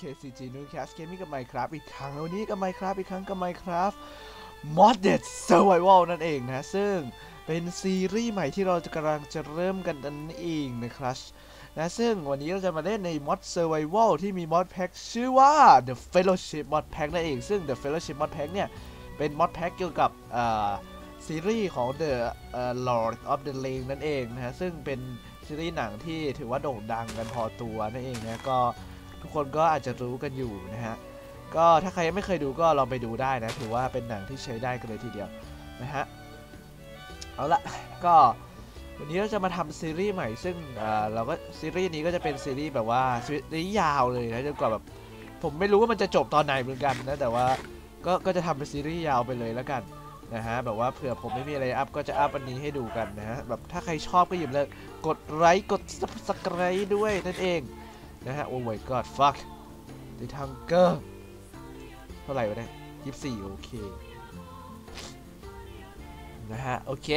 KCG Newcast Gaming กับ Minecraft อีกครั้งวันนี้กับ Minecraft อีกครั้งกับ Minecraft Modded Survival นั่นเองนะ ซึ่งเป็นซีรีส์ใหม่ที่เราจะกำลังจะเริ่มกันนั่นเองนะครับนะซึ่งวันนี้เราจะมาเล่นใน Mod Survival ที่มี Mod Pack ชื่อว่า The Fellowship Mod Pack นั่นเอง ซึ่ง The Fellowship Mod Pack เนี่ย เป็น Mod Pack เกี่ยวกับซีรีส์ของ The เอ่อ Lord of the Ring นั่นเองนะฮะซึ่งเป็นซีรีส์หนังที่ถือว่าโด่งดังกันพอตัวนั่นเองนะก็ ทุกคนก็อาจจะรู้กันอยู่นะฮะก็ถ้าใครยังไม่เคยดูก็ลองไปดูได้นะถือว่าเป็นหนังที่ใช้ได้กันเลยทีเดียวนะฮะเอาละก็วันนี้เราจะมาทำซีรีส์ใหม่ซึ่งเอ่อเราก็ซีรีส์นี้ก็จะเป็นซีรีส์แบบว่าซีรีส์ยาวเลยนะจนกว่าแบบผมไม่รู้ว่ามันจะจบตอนไหนเหมือนกันนะแต่ว่าก็ก็จะทำเป็นซีรีส์ยาวไปเลยแล้วกันนะฮะแบบว่าเผื่อผมไม่มีอะไรอัพก็จะอัพอันนี้ให้ดูกันนะฮะแบบถ้าใครชอบก็อย่าลืมกดไลค์กด subscribe ด้วยนั่นเอง นะฮะ โอ้ my god fuck ดิทังเกอร์ เท่าไหร่วะเนี่ยยี่สิบสี่โอเค นะฮะ โอเค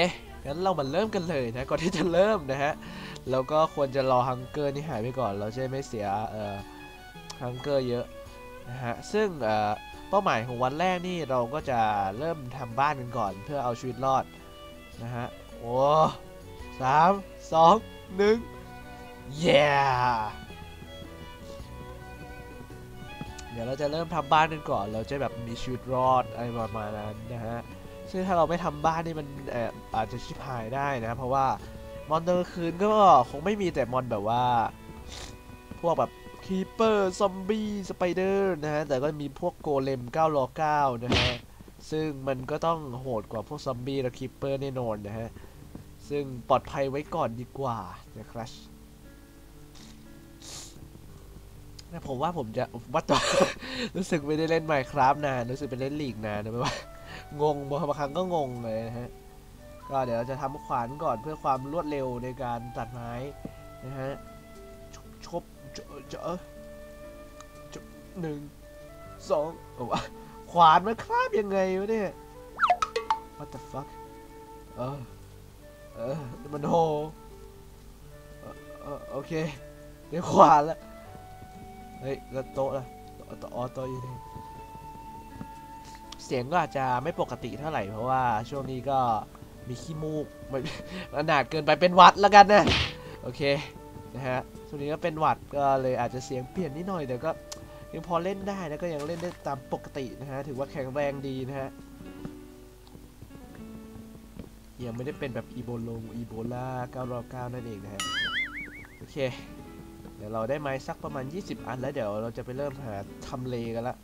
งั้นเรามาเริ่มกันเลยนะก่อนที่จะเริ่มนะฮะเราก็ควรจะรอฮังเกอร์นี่หายไปก่อน เราจะไม่เสียเอ่อฮังเกอร์เยอะนะฮะซึ่งเอ่อเป้าหมายของวันแรกนี่เราก็จะเริ่มทำบ้านกันก่อน เพื่อเอาชีวิตรอดนะฮะโอ้สามสองหนึ่ง yeah เดี๋ยวเราจะเริ่มทำบ้านกันก่อน เราจะแบบมีชีวิตรอดอะไรประมาณนั้นนะฮะ ซึ่งถ้าเราไม่ทำบ้านนี่มันเอ่อาจจะชิบหายได้นะ เพราะว่ามอนเตอร์คืนก็คงไม่มีแต่มอนแบบว่า พวกแบบคีเปอร์ซอมบี้สไปเดอร์นะฮะ แต่ก็มีพวกโกเลม9รอ9นะฮะ ซึ่งมันก็ต้องโหดกว่าพวกซอมบี้และคีเปอร์แน่นอนนะฮะ ซึ่งปลอดภัยไว้ก่อนดีกว่านะครับ นะผมว่าผมจะวัดตัวรู้สึกไม่ได้เล่น Minecraft นานรู้สึกไปเล่นลีกนานนะไม่ว่างงบางครั้งก็งงเลยนะฮะก็เดี๋ยวเราจะทำขวานก่อนเพื่อความรวดเร็วในการตัดไม้นะฮะชบชบเจออหนึ่งสองโอ้ขวานมันคราบยังไงวะเนี่ย what the fuck เออเออมันโหเออเออโอเคได้ขวานแล้ว เฮ้ยแล้วโต๊ะล่ะโต๊ะอ๋อโต๊ะอยู่นี่เสียงก็อาจจะไม่ปกติเท่าไหร่เพราะว่าช่วงนี้ก็มีขี้มูกไม่ขนาดเกินไปเป็นวัดแล้วกันนะโอเคนะฮะช่วงนี้ก็เป็นหวัดก็เลยอาจจะเสียงเปลี่ยนนิดหน่อยแต่ก็ยังพอเล่นได้นะก็ยังเล่นได้ตามปกตินะฮะถือว่าแข็งแรงดีนะฮะยังไม่ได้เป็นแบบอีโบลงอีโบลา999นั่นเองนะฮะโอเค ดี๋ยวเราได้ไม้สักประมาณ 20 อันแล้วเดี๋ยวเราจะไปเริ่มหาทำเลกันละ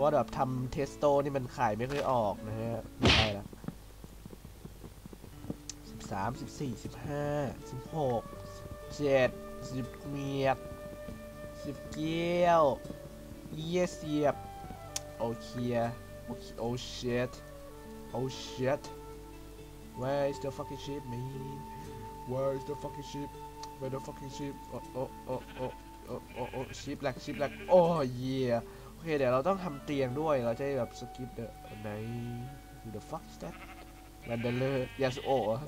ว่าแบบทำเทสโตนี่มันขายไม่ค่อยออกนะฮะไม่ได้ละสิบสามสิบสี่สิบห้าสิบหกเจ็ดสิบเมียดสิบเกี้ยวเยี่ยเสียบโอเคโอเคโอตโอ shit where is the fucking ship man where is the fucking ship Where the fucking ship โอ้โอ้โอ้โอ้โอ้โอ้โอ้ชิปแลกชิปแลกโอ้เย่โอเคเดี๋ยวเราต้องทำเตียงด้วยเราจะแบบสกิปเดอะไหน the fuck is that แวนเดเลอร์ยาสุโอะ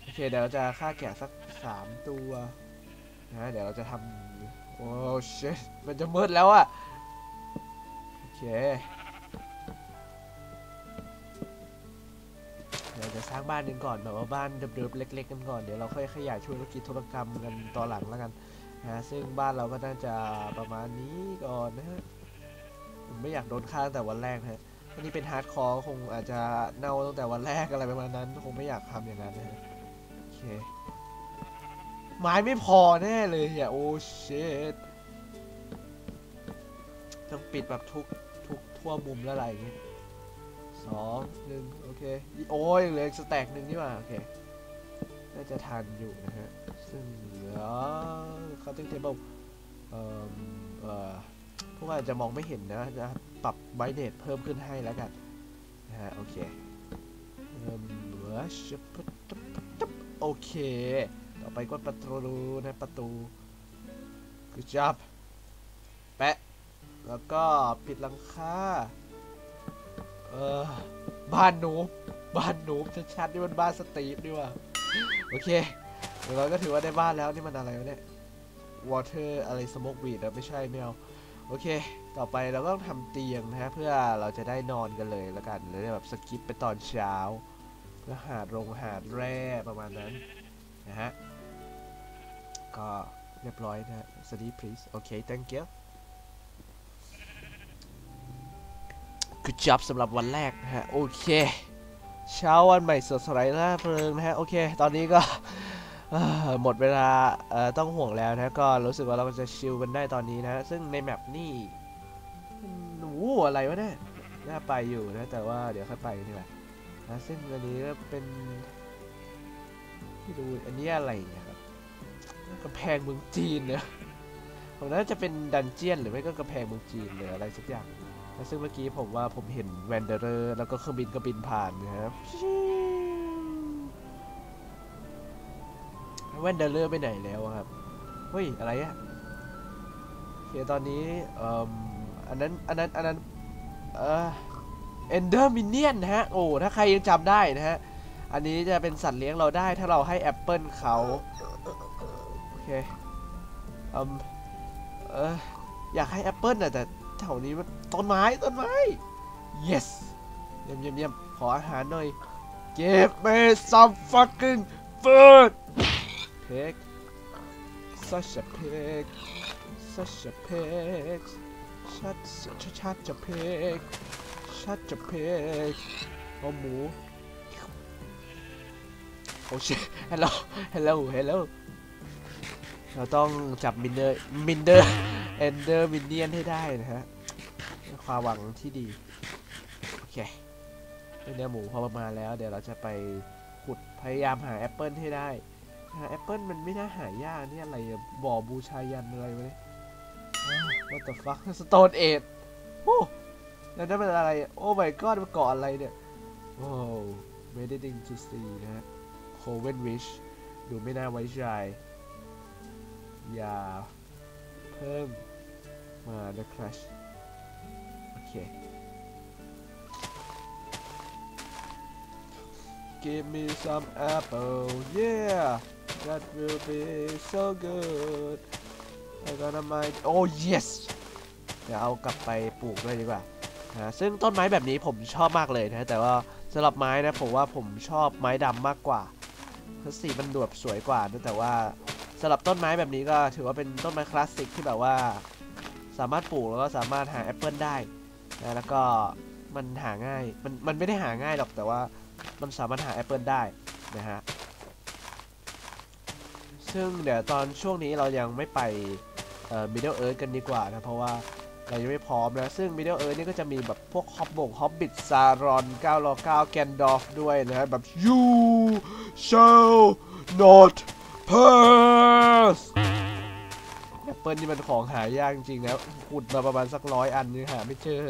โอเคเดี๋ยวเราจะฆ่าแกะสักสามตัวนะเดี๋ยวเราจะทำโอ้เชตมันจะมืดแล้วอะโอเค สร้างบ้านกันก่อนแบบว่าบ้านเดิมๆเล็กๆกันก่อนเดี๋ยวเราค่อยขยายธุรกิจธุรกรรมกันต่อหลังแล้วกันนะฮะซึ่งบ้านเราก็น่าจะประมาณนี้ก่อนนะฮะผมไม่อยากโดนฆ่าตั้งแต่วันแรกนะฮะอันนี้เป็นฮาร์ดคอร์คงอาจจะเน่าตั้งแต่วันแรกอะไรประมาณนั้นคงไม่อยากทำอย่างนั้นนะฮะโอเคไม้ไม่พอแน่เลยอะโอ้เชตต้องปิดแบบทุกทุกทั่วมุมแล้วอะไรอย่างเงี้ย สองหนึ่งโอเค โอ้ยเหลืออีกสแต็กหนึ่งนี่ว่าโอเค น่าจะทันอยู่นะฮะ ซึ่งเหลือคัตติ้งเทเบิลเอ่อเอ่อพวกอาจจะมองไม่เห็นนะจะปรับไบเนตเพิ่มขึ้นให้แล้วกันนะฮะโอเคเริ่มเหลือชิบปึ๊บปึ๊บปึ๊บปึ๊บโอเค ต่อไปก็ประตูนะประตูคือจับแปะแล้วก็ปิดหลังคา เออ บ้านหนูบ้านหนูชัดๆนี่มันบ้านสตีฟดีว่าโอเคเดี๋ยวเราก็ถือว่าได้บ้านแล้วนี่มันอะไรวะเนี่ย water อะไร smoke weed อะไม่ใช่ไม่เอาโอเค ต่อไปเราก็ต้องทำเตียงนะฮะเพื่อเราจะได้นอนกันเลยแล้วกันเลยแบบสกิปไปตอนเช้าเพื่อหาโรงหาดแร่ประมาณนั้นนะฮะก็เรียบร้อยนะฮะ study please โอเค thank you good job สำหรับวันแรกนะฮะโอเค เช้าวันใหม่สดใสร่าเริงนะฮะโอเค ตอนนี้ก็หมดเวลาต้องห่วงแล้วนะก็รู้สึกว่าเราจะชิลกันได้ตอนนี้นะ ซึ่งในแมปนี่หนูอะไรวะเนี่ยน่าไปอยู่นะแต่ว่าเดี๋ยวค่อยไปดีกว่านะซึ่งอันนี้ก็เป็นไม่รู้อันนี้อะไรเนี่ยครับกำแพงเมืองจีนเนี่ยผมน่าจะเป็นดันเจียนหรือไม่ก็กำแพงเมืองจีนหรืออะไรสักอย่างนะ ซึ่งเมื่อกี้ผมว่าผมเห็นแวนเดอร์แล้วก็เครื่องบินก็บินผ่านนะครับแวนเดลเลอร์ไปไหนแล้วครับ เฮ้ย อะไรอะโอเคตอนนี้เอ่มอันนั้น อันนั้น อันนั้น เอ่อเอนเดอร์มินเนียนนะฮะ โอ้ ถ้าใครยังจำได้นะฮะ อันนี้จะเป็นสัตว์เลี้ยงเราได้ถ้าเราให้แอปเปิลเขาโอเคอืมเอออยากให้แอปเปิลนะแต่แถวนี้มัน ต้นไม้ต้นไม้ yes เยี่ยมเยี่ยมเยี่ยมขออาหารหน่อย give me some fucking food pig such a pig such a pig such such a pig such a pig โอ้หมูโอ้ชิ hello hello hello เราต้องจับมินเดอร์มินเดอร์เอนเดอร์มินเนียนให้ได้นะฮะ ความหวังที่ดี โอเคเนื้อหมูพอประมาณแล้ว เดี๋ยวเราจะไปขุดพยายามหาแอปเปิลให้ได้หาแอปเปิลมันไม่น่าหายากนี่อะไรบ่อบูชายันอะไรวะเนี่ยอ้าว what the fuck stone age โอ้แล้วนั่นเป็นอะไร โอ้ my god มันเกาะอะไรเนี่ย โอ้ waiting to see นะฮะ Coven Wish ดูไม่น่าไว้ใจอย่าเพิ่มมานะ Give me some apple, yeah, that will be so good. I gonna mind. Oh yes. เดี๋ยวเอากลับไปปลูกด้วยดีกว่านะซึ่งต้นไม้แบบนี้ผมชอบมากเลยนะแต่ว่าสำหรับไม้นะผมว่าผมชอบไม้ดำมากกว่าเพราะสีมันดวบสวยกว่านะแต่ว่าสำหรับต้นไม้แบบนี้ก็ถือว่าเป็นต้นไม้คลาสสิกที่แบบว่า สามารถปลูกแล้วก็สามารถหาแอปเปิลได้นะแล้วก็มันหาง่ายมันมันไม่ได้หาง่ายหรอกแต่ว่า มันสามารถหาแอปเปิลได้นะฮะ ซึ่งเดี๋ยวตอนช่วงนี้เรายังไม่ไปเอ่อ Middle Earth กันดีกว่านะ เพราะว่าเรายังไม่พร้อมนะ ซึ่ง Middle Earth นี่ก็จะมีแบบพวกฮอบบงฮอบบิทซารอน9รอ9แกนดอฟด้วยนะฮะ แบบ you shall not pass แอปเปิลนี่มันของหายากจริงๆนะขุดมาประมาณสักร้อยอันนี่หาไม่เจอ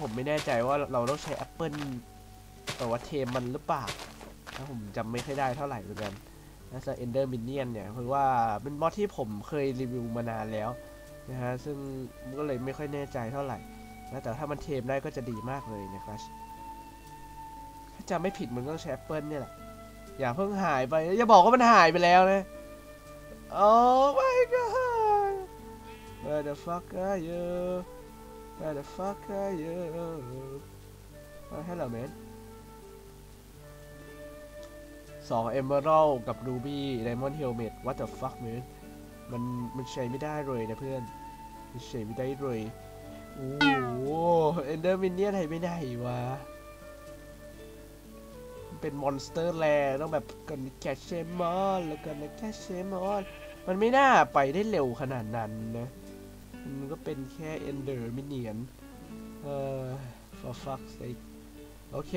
ผมไม่แน่ใจว่าเราต้องใช้แอปเปิลแต่ว่าเทมมันหรือเปล่าถ้าผมจำไม่ค่อยได้เท่าไหร่เหมือนกันน่าจะ Ender Minion เนี่ยเพราะว่าเป็นมอดที่ผมเคยรีวิวมานานแล้วนะฮะซึ่งก็เลยไม่ค่อยแน่ใจเท่าไหร่นะแต่ถ้ามันเทมได้ก็จะดีมากเลยนะครับถ้าจำไม่ผิดมันต้องใช้แอปเปิลเนี่ยแหละอย่าเพิ่งหายไปอย่าบอกว่ามันหายไปแล้วนะ Oh my god Where the fuck are you Where the fuck are you oh, Hello man สอง Emerald กับ Ruby Diamond Helmet What the fuck man มันมันใช้ไม่ได้เลยนะเพื่อน มันใช้ไม่ได้เลย โอ้โห Ender Minion หายไปไหนวะเป็นมอนสเตอร์แลต้องแบบกันแคชเชมอนแล้วกันแคชเชมอนมันไม่น่าไปได้เร็วขนาดนั้นนะ มันก็เป็นแค่เอนเดอร์มิเนียนเอ่อ for fuck's sake โอเค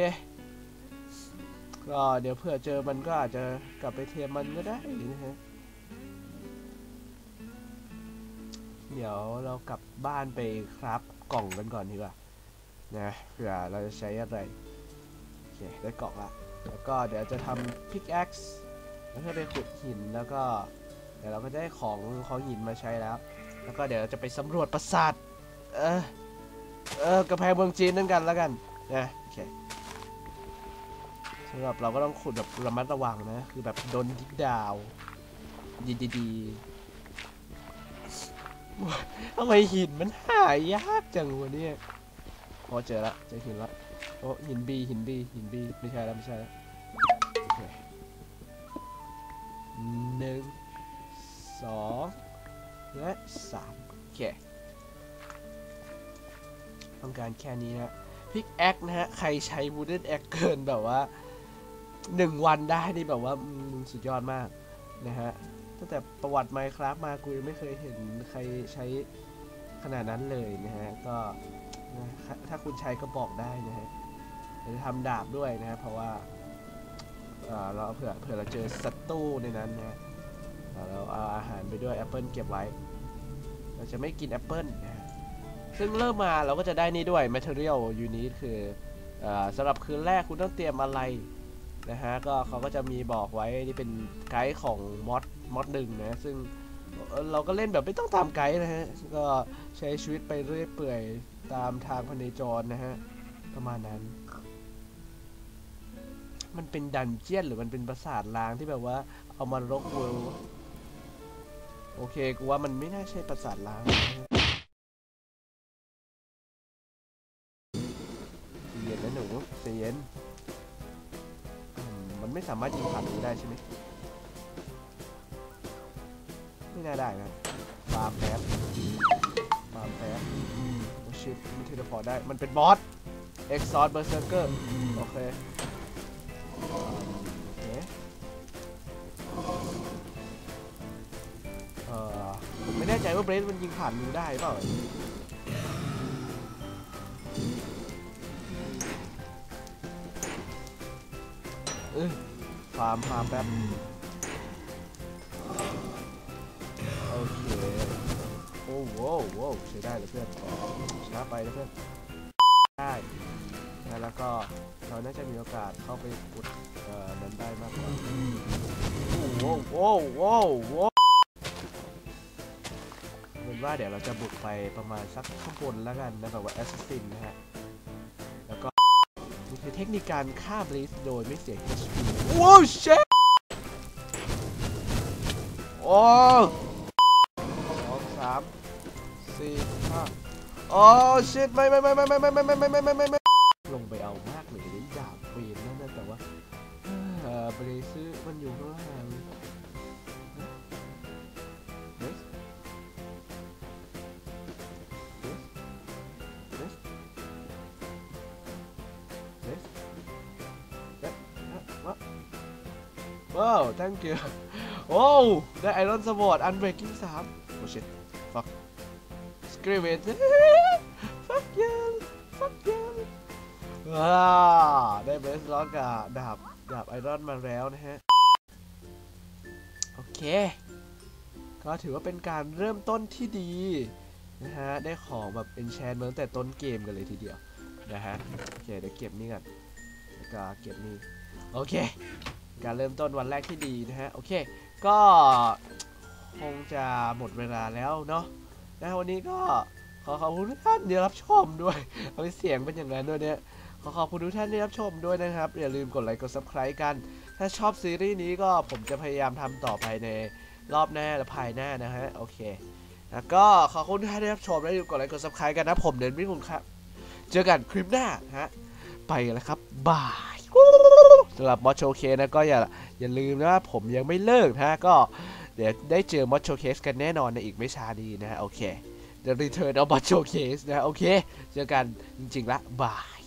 ก็เดี๋ยวเผื่อเจอมันก็อาจจะกลับไปเทมันก็ได้นะฮะ เดี๋ยวเรากลับบ้านไปครับกล่องกันก่อนดีกว่า นะเผื่อเราจะใช้อะไร โอเค ได้กล่องละ แล้วก็เดี๋ยวจะทำพิกแอ็กซ์แล้วก็ไปขุดหินแล้วก็ เดี๋ยวเราก็ได้ของของหินมาใช้แล้ว แล้วก็เดี๋ยวจะไปสำรวจปราสาทเออเออกระแพงเมืองจีนนั่นกันแล้วกันนะโอเคสำหรับเราก็ต้องขุดแบบระมัดระวังนะ คือแบบโดนทิกดาวดีดีดีทำไมหินมันหายากจังวะเนี่ยพอเจอละเจอหินละโอ้หินบีหินบีหินบีไม่ใช่แล้วไม่ใช่แล้วหนึ่งสอง และสามโอเคต้องการแค่นี้นะพิกแอคนะฮะ ใครใช้วูเดนแอคเกินแบบว่าหนึ่งวันได้นี่แบบว่าอืมสุดยอดมากนะฮะ ตั้งแต่ประวัติ Minecraft มากูยังไม่เคยเห็นใครใช้ขนาดนั้นเลยนะฮะ ก็นะถ้าคุณใช้ก็บอกได้นะฮะจะทำดาบด้วยนะฮะ เพราะว่าเราเผื่อเผื่อเราเจอศัตรูในนั้นนะฮะเอ่อเราเอาอาหารไปด้วยแอปเปิลเก็บไว้ เราจะไม่กินแอปเปิลนะฮะซึ่งเริ่มมาเราก็จะได้นี่ด้วย Material Unit คือเอ่อสำหรับคืนแรกคุณต้องเตรียมอะไรนะฮะก็เขาก็จะมีบอกไว้นี่เป็นไกด์ของมอดมอดหนึ่งนะซึ่งเราก็เล่นแบบไม่ต้องตามไกด์นะฮะก็ใช้ชีวิตไปเรื่อยเปื่อยตามทางพเนจรนะฮะประมาณนั้น มันเป็นดันเจียนหรือมันเป็นปราสาทล้างที่แบบว่าเอามารกเวิลด์ โอเค กูว่ามันไม่น่าใช่ปราสาทล้างเย็นนะหนูใจเย็น มันไม่สามารถยิงผ่านนี้ได้ใช่ไหม ไม่น่าได้นะฟาร์มแป๊บาร์มแป๊บโอ้ชิตมันเทเลพอร์ตได้ มันเป็นบอส เอ็กซอร์เบอร์เซอร์เกอร์ โอเค ใจว่าเบรสมันยิงผ่านรูได้เปล่าเออฟาร์มฟาร์มแป๊บโอเคโอ้โหโว้วใช้ได้เลยเพื่อนช้าไปนะเพื่อนได้แล้วก็เราน่าจะมีโอกาสเข้าไปอุดเอ่อนั้นได้มากกว่าโอ้โหโว้โว้วโว้วเป็น ว่าเดี๋ยวเราจะบุกไปประมาณสักข้างบนแล้วกันนะแบบว่าแอสซิสตินนะฮะ แล้วก็นี่คือเทคนิคการฆ่าบลิสโดยไม่เสีย HP โอ้เชฟโอ้สองสามสี่ห้าโอ้ชิตไม่ไม่ไม่ไม่ไม่ไม่ไม่ไม่ไม่ไม่ ว้าว thank you โอ้วได้ไอรอนสวอร์ดอันเบรกิ้งสามโอ้ชิต fuck scream it fuck you fuck you ว้าได้เบสล็อกกับดาบดาบไอรอนมาแล้วนะฮะ โอเค ก็ถือว่าเป็นการเริ่มต้นที่ดีนะฮะ ได้ของแบบ enchant มาตั้งแต่ต้นเกมกันเลยทีเดียวนะฮะ โอเค เดี๋ยวเก็บนี่ก่อนแล้วก็เก็บนี่ โอเค การเริ่มต้นวันแรกที่ดีนะฮะ โอเค ก็คงจะหมดเวลาแล้วเนาะนะวันนี้ก็ขอขอบคุณทุกท่านที่รับชมด้วยเอาเสียงเป็นอย่างนั้นด้วยเนี่ยขอขอบคุณทุกท่านที่รับชมด้วยนะครับ อย่าลืมกดไลค์กด subscribe กัน ถ้าชอบซีรีส์นี้ก็ผมจะพยายามทำต่อไปในรอบหน้าและภายหน้านะฮะ โอเคแล้วก็ขอบคุณทุกท่านที่รับชมและอย่าลืมกดไลค์กด subscribe กันนะผมเดนวิ่งคุณครับ เจอกันคลิปหน้าฮะ ไปแล้วครับบาย สำหรับมอชโชเคนะก็อย่าอย่าลืมนะว่าผมยังไม่เลิกนะก็เดี๋ยวได้เจอมอชโชเคสกันแน่นอนในอีกไม่ช้านี้นะโอเค The Return of m o c h o Case นะโอเค เจอกันจริงๆละบาย